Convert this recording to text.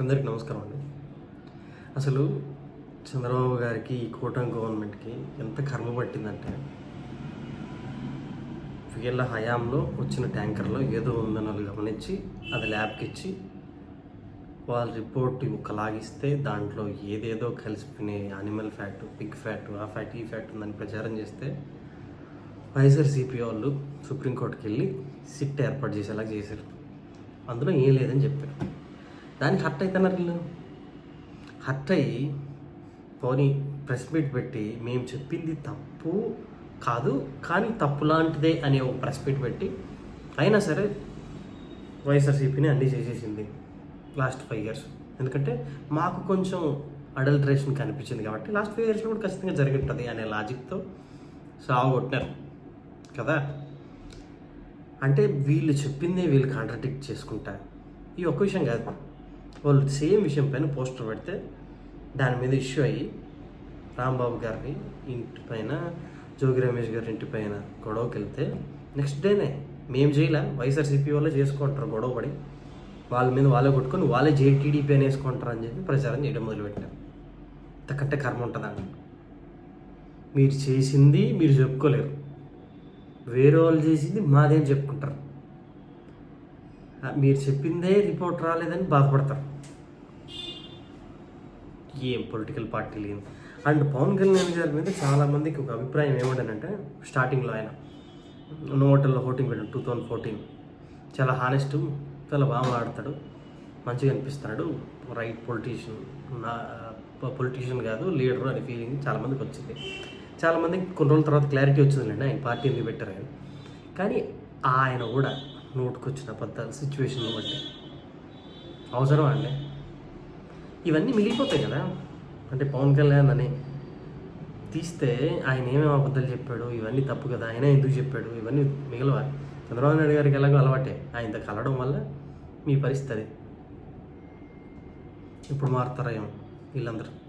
అందరికీ నమస్కారం అండి. అసలు చంద్రబాబు గారికి ఈ కూటమి గవర్నమెంట్కి ఎంత కర్మ పట్టిందంటే వీళ్ళ హయాంలో వచ్చిన ట్యాంకర్లో ఏదో ఉందని వాళ్ళు గమనించి అది ల్యాబ్కి ఇచ్చి వాళ్ళ రిపోర్ట్ ఒకలాగిస్తే దాంట్లో ఏదేదో కలిసిపోయినాయి. యానిమల్ ఫ్యాట్ పిగ్ ఫ్యాట్ ఆ ఫ్యాట్ ఈ ఫ్యాట్ ఉందని ప్రచారం చేస్తే వైఎస్ఆర్సీపీ వాళ్ళు సుప్రీంకోర్టుకి వెళ్ళి సిట్ ఏర్పాటు చేసేలాగా చేశారు. అందులో ఏం లేదని చెప్పారు. దానికి హర్ట్ అవుతున్నారు వీళ్ళు. హర్ట్ అయ్యి పోనీ ప్రెస్ మీట్ పెట్టి మేము చెప్పింది తప్పు కాదు కానీ తప్పు లాంటిదే అనే ఒక ప్రెస్ మీట్ పెట్టి అయినా సరే వైఎస్ఆర్సీపీని అన్నీ చేసేసింది లాస్ట్ ఫైవ్ ఇయర్స్. ఎందుకంటే మాకు కొంచెం అడల్ట్రేషన్ కనిపించింది కాబట్టి లాస్ట్ ఫైవ్ ఇయర్స్లో కూడా ఖచ్చితంగా జరిగి ఉంటుంది అనే లాజిక్తో సాగు కొట్టినారు కదా. అంటే వీళ్ళు చెప్పిందే వీళ్ళు కాంట్రడిక్ట్ చేసుకుంటారు ఈ ఒక్క విషయం కాదు. వాళ్ళు సేమ్ విషయం పైన పోస్టర్ పెడితే దాని మీద ఇష్యూ అయ్యి రాంబాబు గారి ఇంటి పైన జోగి రమేష్ గారి ఇంటి పైన గొడవకి వెళ్తే నెక్స్ట్ డేనే మేము చేయలే వైఎస్ఆర్సీపీ వాళ్ళే చేసుకుంటారు గొడవ పడి వాళ్ళ మీద వాళ్ళే కొట్టుకొని వాళ్ళే జేటీడీపీ అని వేసుకుంటారు అని చెప్పి ప్రచారం చేయడం మొదలుపెట్టారు ఇంతకంటే కర్మ ఉంటుందండి మీరు చేసింది మీరు చెప్పుకోలేరు. వేరే వాళ్ళు చేసింది మాదేం చెప్పుకుంటారు? మీరు చెప్పిందే రిపోర్ట్ రాలేదని బాధపడతారు. ఏం పొలిటికల్ పార్టీ లేదు అండ్ పవన్ కళ్యాణ్ గారి మీద చాలామందికి ఒక అభిప్రాయం ఏమంటానంటే స్టార్టింగ్లో ఆయన నోటల్లో హోటింగ్ పెట్టాడు టూ థౌజండ్ ఫోర్టీన్ చాలా హానెస్ట్ చాలా బాగా మాట్లాడతాడు మంచిగా అనిపిస్తాడు రైట్ పొలిటీషియన్ నా పొలిటీషియన్ కాదు లీడర్ అనే ఫీలింగ్ చాలామందికి వచ్చింది. చాలామందికి కొన్ని రోజుల తర్వాత క్లారిటీ వచ్చిందండి ఆయన పార్టీ ఎందుకు పెట్టారు ఆయన కానీ ఆయన కూడా నోటుకొచ్చిన అబద్ధాలు సిచ్యువేషన్ బట్టి. అవసరం అండి? ఇవన్నీ మిగిలిపోతాయి కదా. అంటే పవన్ కళ్యాణ్ అని తీస్తే ఆయన ఏమేమి అబద్ధాలు చెప్పాడు ఇవన్నీ తప్పు కదా ఆయన ఎందుకు చెప్పాడు ఇవన్నీ మిగలవా? చంద్రబాబు నాయుడు గారికి ఎలాగో అలవాటే. ఆయనతో కలవడం వల్ల మీ పరిస్థితి ఇప్పుడు మారుతారేమో వీళ్ళందరూ?